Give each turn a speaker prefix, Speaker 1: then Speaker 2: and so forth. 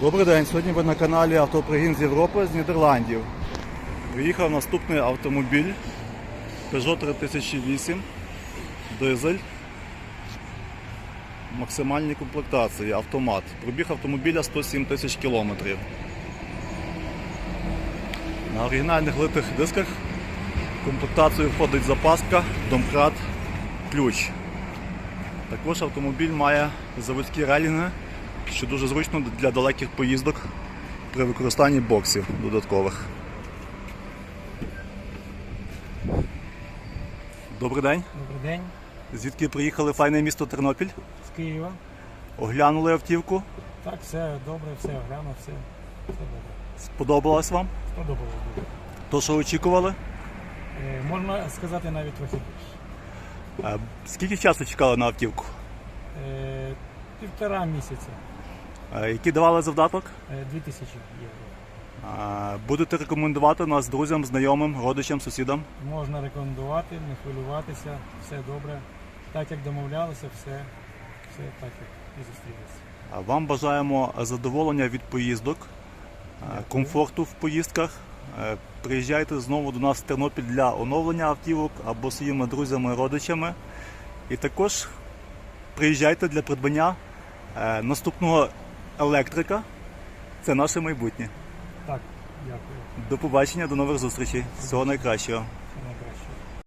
Speaker 1: Добрий день. Сьогодні ви на каналі Автопригін з Європи з Нідерландів. Приїхав наступний автомобіль Peugeot 3008 дизель. Максимальні комплектації, автомат. Пробіг автомобіля 107 тисяч кілометрів. На оригінальних литих дисках в комплектацію входить запаска, домкрат, ключ. Також автомобіль має заводські релінги, що дуже зручно для далеких поїздок при використанні боксів додаткових. Добрий день.
Speaker 2: Добрий день,
Speaker 1: Звідки приїхали файне місто Тернопіль?
Speaker 2: з Києва.
Speaker 1: Оглянули автівку.
Speaker 2: Так, все добре, все оглянув, все, все добре.
Speaker 1: Сподобалось вам?
Speaker 2: Сподобалось дуже.
Speaker 1: То, що очікували?
Speaker 2: Е, можна сказати навіть трохи більше.
Speaker 1: Е, Скільки часу чекали на автівку?
Speaker 2: Е, півтора місяця,
Speaker 1: Е, Який давали завдаток?
Speaker 2: е, 2000 євро.
Speaker 1: Е, Будете рекомендувати нас друзям, знайомим, родичам, сусідам?
Speaker 2: Можна рекомендувати, не хвилюватися, все добре. Так як домовлялися, все, все так як і зустрілися.
Speaker 1: А Вам бажаємо задоволення від поїздок, е, комфорту в поїздках. Приїжджайте знову до нас в Тернопіль для оновлення автівок або своїми друзями, родичами. І також приїжджайте для придбання наступного електрика. Це наше майбутнє.
Speaker 2: Так, дякую.
Speaker 1: До побачення, до нових зустрічей. Всього найкращого.